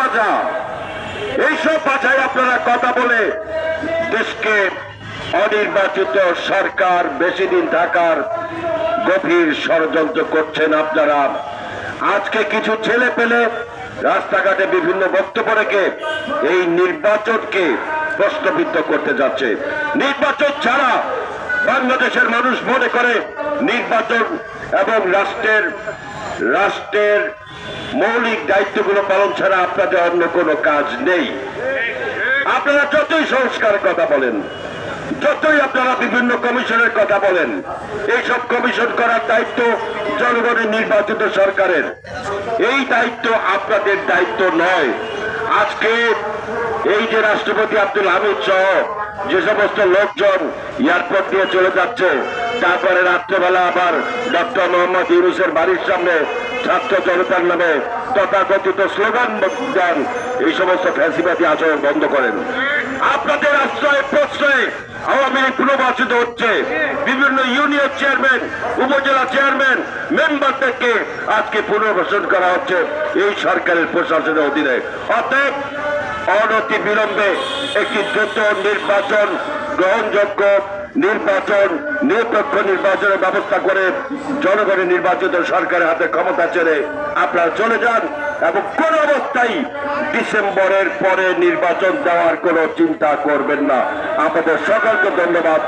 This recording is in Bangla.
বাজা এইসব বাজায় আপনারা কথা বলে দেশকে অনির্বাচিত সরকার বেশি দিন থাকার গভীর ষড়যন্ত্র করছেন আপনারা। আজকে কিছু ছেলে পেলে রাস্তাঘাটে বিভিন্ন বক্তব্য রেখে এই নির্বাচনকে প্রশ্নবিদ্ধ করতে যাচ্ছে। নির্বাচন ছাড়া বাংলাদেশের মানুষ মনে করে নির্বাচন এবং রাষ্ট্রের রাষ্ট্রের মৌলিক দায়িত্বগুলো পালন ছাড়া আপনাদের অন্য কোনো কাজ নেই। আপনারা যতই সংস্কারের কথা বলেন, যতই আপনারা বিভিন্ন কমিশনের কথা বলেন, এইসব কমিশন করার দায়িত্ব জনগণের নির্বাচিত সরকারের। এই দায়িত্ব আপনাদের দায়িত্ব নয়। আজকে এই যে রাষ্ট্রপতি আব্দুল হামিদ সহ যে সমস্ত লোকজন এয়ারপোর্ট দিয়ে চলে যাচ্ছে, তারপরে রাত্রেবেলা আবার ডক্টর মোহাম্মদ ইউনুসের বাড়ির সামনে ছাত্র জনতার নামে তথাকথিত স্লোগান দেন, এই সমস্ত ফ্যাসিবাদী আচরণ বন্ধ করেন। আপনাদের আশ্রয় প্রশ্রয়ে আওয়ামী লীগ পুনর্বাসিত হচ্ছে। বিভিন্ন ইউনিয়ন চেয়ারম্যান, উপজেলা চেয়ারম্যান, মেম্বারদেরকে আজকে পুনর্বাসন করা হচ্ছে এই সরকারের প্রশাসনের অধীনে। অতএব অনতি বিলম্বে একটি দ্রুত নির্বাচন গ্রহণযোগ্য নির্বাচন, নিরপেক্ষ নির্বাচনের ব্যবস্থা করে জনগণের নির্বাচিত সরকারের হাতে ক্ষমতা ছেড়ে আপনারা চলে যান এবং কোন অবস্থায় ডিসেম্বরের পরে নির্বাচন দেওয়ার কোনো চিন্তা করবেন না। আপনাদের সকলকে ধন্যবাদ।